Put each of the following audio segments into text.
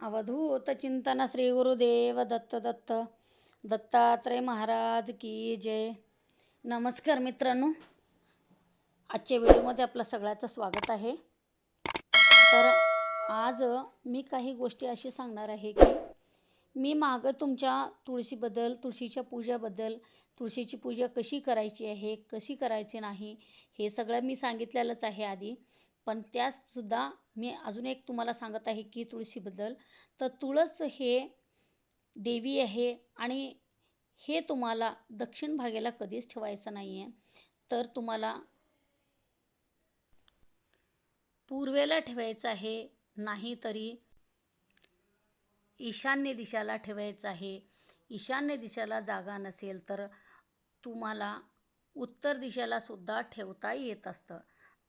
अवधूत चिंतन श्री गुरुदेव दत्त दत्त. दत्तात्रय महाराज की जय. नमस्कार मित्रांनो. आजच्या व्हिडिओमध्ये आपलं सगळ्याचं स्वागत आहे. तर आज मी काही गोष्टी अशी सांगणार आहे की मी मागं तुमच्या तुळशीबद्दल तुळशीच्या पूजाबद्दल तुळशीची पूजा कशी करायची आहे कशी करायची नाही हे सगळं मी सांगितलेलंच आहे आधी. पण त्यातसुद्धा मी अजून एक तुम्हाला सांगत आहे की तुळशीबद्दल. तर तुळस हे देवी आहे आणि हे तुम्हाला दक्षिण भागेला कधीच ठेवायचं नाही आहे तर तुम्हाला पूर्वेला ठेवायचं आहे नाही तरी ईशान्य दिशाला ठेवायचं आहे. ईशान्य दिशेला जागा नसेल तर तुम्हाला उत्तर दिशेला सुद्धा ठेवता येत असतं.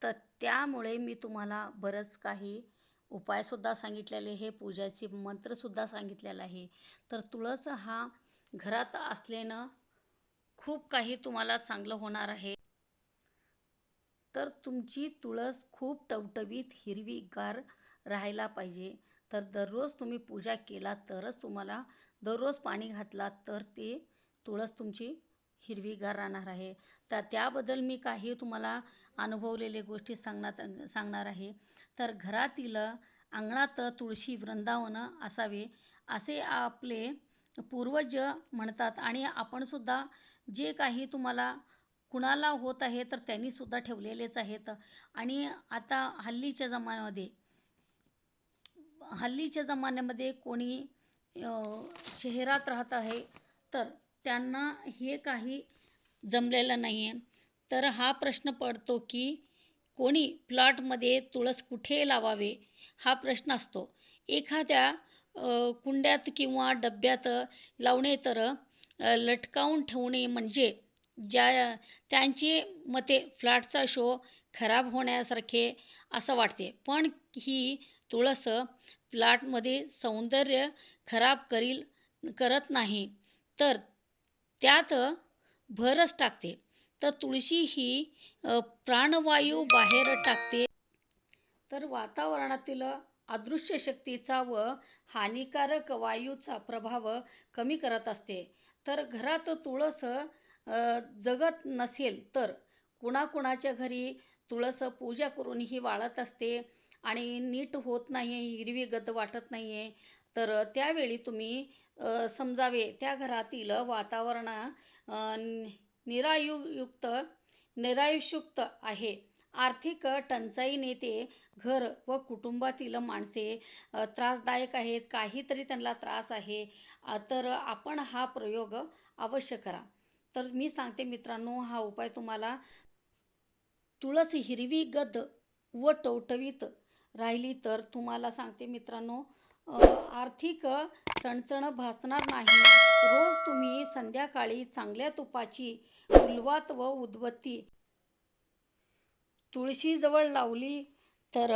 तर त्यामुळे मी तुम्हाला बरंच काही उपायसुद्धा सांगितलेले हे पूजाचे मंत्रसुद्धा सांगितलेलं आहे. तर तुळस हा घरात असल्यानं खूप काही तुम्हाला चांगलं होणार आहे. तर तुमची तुळस खूप टवटवीत हिरवीगार राहायला पाहिजे. तर दररोज तुम्ही पूजा केला तरच तुम्हाला दररोज पाणी घातला तर ते तुळस तुमची हिरवीगार राहणार आहे. तर त्याबद्दल मी काही तुम्हाला अनुभवलेले गोष्टी सांगणार सांगणार आहे. तर घरातील अंगणात तुळशी वृंदावन असावे असे आपले पूर्वज म्हणतात. आणि आपण सुद्धा जे काही तुम्हाला कुणाला होत आहे तर त्यांनी सुद्धा ठेवलेलेच आहेत. आणि आता हल्लीच्या जमान्यामध्ये हल्लीच्या जमान्यामध्ये कोणी शहरात राहत आहे तर त्यांना हे काही जमलेलं नाही आहे तर हा प्रश्न पडतो की कोणी प्लॉटमध्ये तुळस कुठे लावावे? हा प्रश्न असतो. एखाद्या कुंड्यात किंवा डब्यात लावणे तर लटकावून ठेवणे म्हणजे ज्या त्यांचे मते फ्लॅटचा शो खराब होण्यासारखे असं वाटते. पण ही तुळस फ्लॅटमध्ये सौंदर्य खराब करील करत नाही. तर त्यात भरच टाकते. तर तुळशी ही प्राणवायू बाहेर टाकते. तर वातावरणातील अदृश्य शक्तीचा व हानिकारक वायूचा प्रभाव कमी करत असते. तर घरात तुळस जगत नसेल तर कुणाकुणाच्या घरी तुळस पूजा करूनही वाळत असते आणि नीट होत नाही हिरवी गत वाटत नाही आहे तर त्यावेळी तुम्ही समजावे. त्या घरातील वातावरण निरायुयुक्त निरायुषयुक्त आहे. आर्थिक टंचाईने ते घर व कुटुंबातील माणसे त्रासदायक आहेत. काहीतरी त्यांना त्रास आहे. तर आपण हा प्रयोग अवश्य करा. तर मी सांगते मित्रांनो हा उपाय तुम्हाला तुळस हिरवी गद व टवटवीत राहिली तर तुम्हाला सांगते मित्रांनो आर्थिक चणचण भासणार नाही. रोज तुम्ही संध्याकाळी चांगल्या तुपाची उलवात व उदबत्ती तुळशीजवळ लावली तर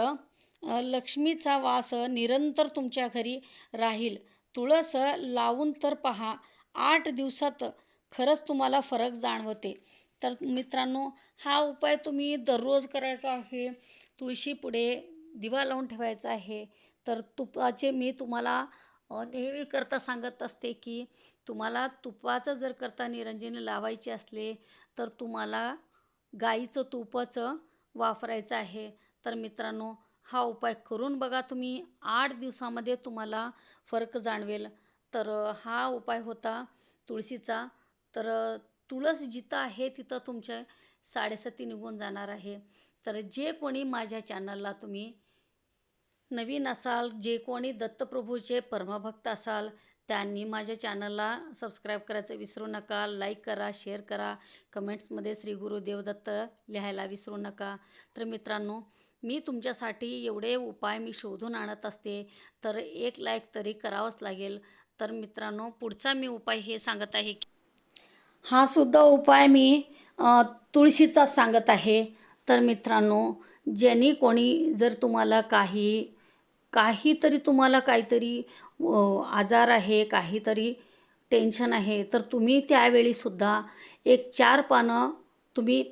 लक्ष्मीचा वास निरंतर तुमच्या घरी राहील. तुळस लावून तर पहा आठ दिवसात खरंच तुम्हाला फरक जाणवते. तर मित्रांनो हा उपाय तुम्ही दररोज करायचा आहे. तुळशी पुढे दिवा लावून ठेवायचा आहे. तर तुपाचे मी तुम्हाला नेहमी करता सांगत असते की तुम्हाला तुपाचं जर करता निरंजन लावायचे असले तर तुम्हाला गाईचं तुपाचं वापरायचं आहे. तर मित्रांनो हा उपाय करून बघा तुम्ही आठ दिवसामध्ये तुम्हाला फरक जाणवेल. तर हा उपाय होता तुळशीचा. तर तुळस जिथं आहे तिथं तुमच्या साडेसाती निघून जाणार आहे. तर जे कोणी माझ्या चॅनलला तुम्ही नवीन असाल जे कोणी दत्तप्रभूचे परमभक्त असाल त्यांनी माझ्या चॅनलला सबस्क्राईब करायचं विसरू नका लाईक करा शेअर करा कमेंट्समध्ये श्री गुरुदेव दत्त लिहायला विसरू नका. तर मित्रांनो मी तुमच्यासाठी एवढे उपाय मी शोधून आणत असते तर एक लाईक तरी करावंच लागेल. तर मित्रांनो पुढचा मी उपाय हे सांगत आहे की हा सुद्धा उपाय मी तुळशीचा सांगत आहे. तर मित्रांनो ज्यांनी कोणी जर तुम्हाला काही काहीतरी तुम्हाला काहीतरी आजार आहे काहीतरी टेन्शन आहे तर तुम्ही त्यावेळीसुद्धा एक चार पानं तुम्ही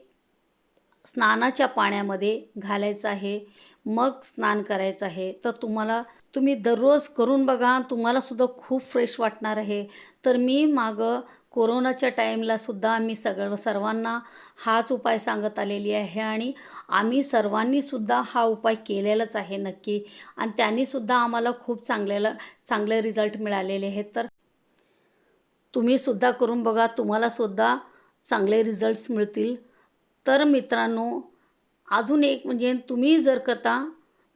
स्नानाच्या पाण्यामध्ये घालायचं आहे मग स्नान करायचं आहे. तर तुम्हाला तुम्ही दररोज करून बघा तुम्हालासुद्धा खूप फ्रेश वाटणार आहे. तर मी मागं कोरोनाच्या टाईमला सुद्धा आम्ही सगळं सर्वांना हाच उपाय सांगत आलेली आहे आणि आम्ही सर्वांनी सुद्धा हा उपाय केलेलाच आहे नक्की. आणि त्यांनीसुद्धा आम्हाला खूप चांगलेला चांगले रिझल्ट मिळालेले आहेत. तर तुम्ही सुद्धा करून बघा तुम्हाला सुद्धा चांगले रिझल्ट्स मिळतील. तर मित्रांनो अजून एक म्हणजे तुम्ही जर कथा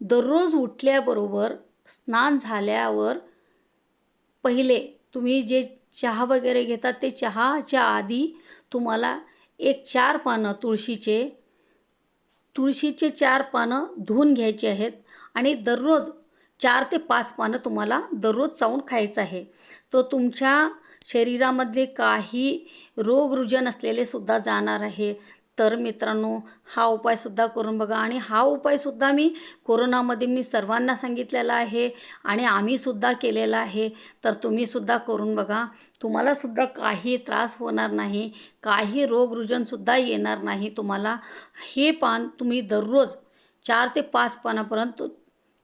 दररोज उठल्याबरोबर स्नान झाल्यावर पहिले तुम्ही जे चहा वगैरे घेतात. ते चहाच्या आधी तुम्हाला एक चार पानं तुळशीचे तुळशीचे चार पानं धुवून घ्यायचे आहेत आणि दररोज चार ते पाच पानं तुम्हाला दररोज चावून खायचं आहे. तो तुमच्या शरीरामधले काही रोगरुजन असलेले सुद्धा जाणार आहे. तर मित्रांनो हा उपायसुद्धा करून बघा. आणि हा उपायसुद्धा मी कोरोनामध्ये मी सर्वांना सांगितलेला आहे आणि आम्हीसुद्धा केलेला आहे. तर तुम्हीसुद्धा करून बघा. तुम्हालासुद्धा काही त्रास होणार नाही काही रोगरुजनसुद्धा येणार नाही तुम्हाला. हे पान तुम्ही दररोज चार ते पाच पानापर्यंत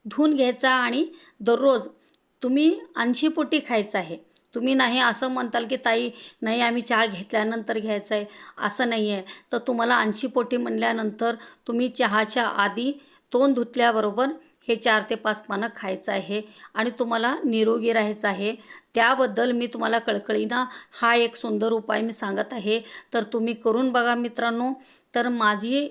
धुवून घ्यायचा आणि दररोज तुम्ही ऐंशी पोटी खायचं आहे. तुम्ही नाही असं म्हणताल की ताई नाही आम्ही चहा घेतल्यानंतर घ्यायचं आहे असं नाही आहे तर तुम्हाला ऐंशी पोटी म्हणल्यानंतर तुम्ही चहाच्या आधी तोंड धुतल्याबरोबर हे चार ते पाच पानं खायचं आहे आणि तुम्हाला निरोगी राहायचं आहे. त्याबद्दल मी तुम्हाला कळकळीनं हा एक सुंदर उपाय मी सांगत आहे. तर तुम्ही करून बघा मित्रांनो. तर माझी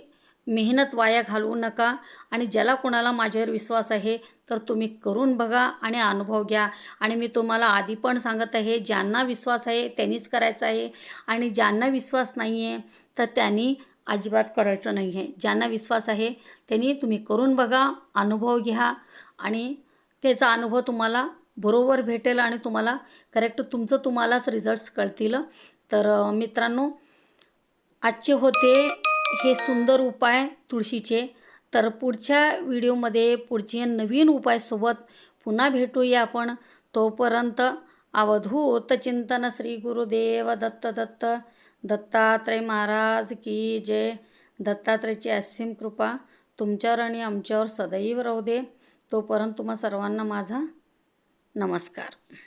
मेहनत वाया घालवू नका आणि ज्याला कोणाला माझ्यावर विश्वास आहे तर तुम्ही करून बघा आणि अनुभव घ्या. आणि मी तुम्हाला आधी पण सांगत आहे ज्यांना विश्वास आहे त्यांनीच करायचं आहे. आणि ज्यांना विश्वास नाही आहे तर त्यांनी अजिबात करायचं नाही आहे ज्यांना विश्वास आहे त्यांनी तुम्ही करून बघा अनुभव घ्या. आणि त्याचा अनुभव तुम्हाला बरोबर भेटेल आणि तुम्हाला करेक्ट तुमचं तुम्हालाच रिझल्ट्स कळतील. तर मित्रांनो आजचे होते हे सुंदर उपाय तुळशीचे. तर पुढच्या व्हिडिओमध्ये पुढचे नवीन उपायसोबत पुन्हा भेटूया आपण. तोपर्यंत अवधूत चिंतन श्री गुरुदेव दत्त दत्त. दत्तात्रय महाराज की जय. दत्तात्रयची असीम कृपा तुमच्यावर आणि आमच्यावर सदैव राहू दे. तोपर्यंत तुम्हा सर्वांना माझा नमस्कार.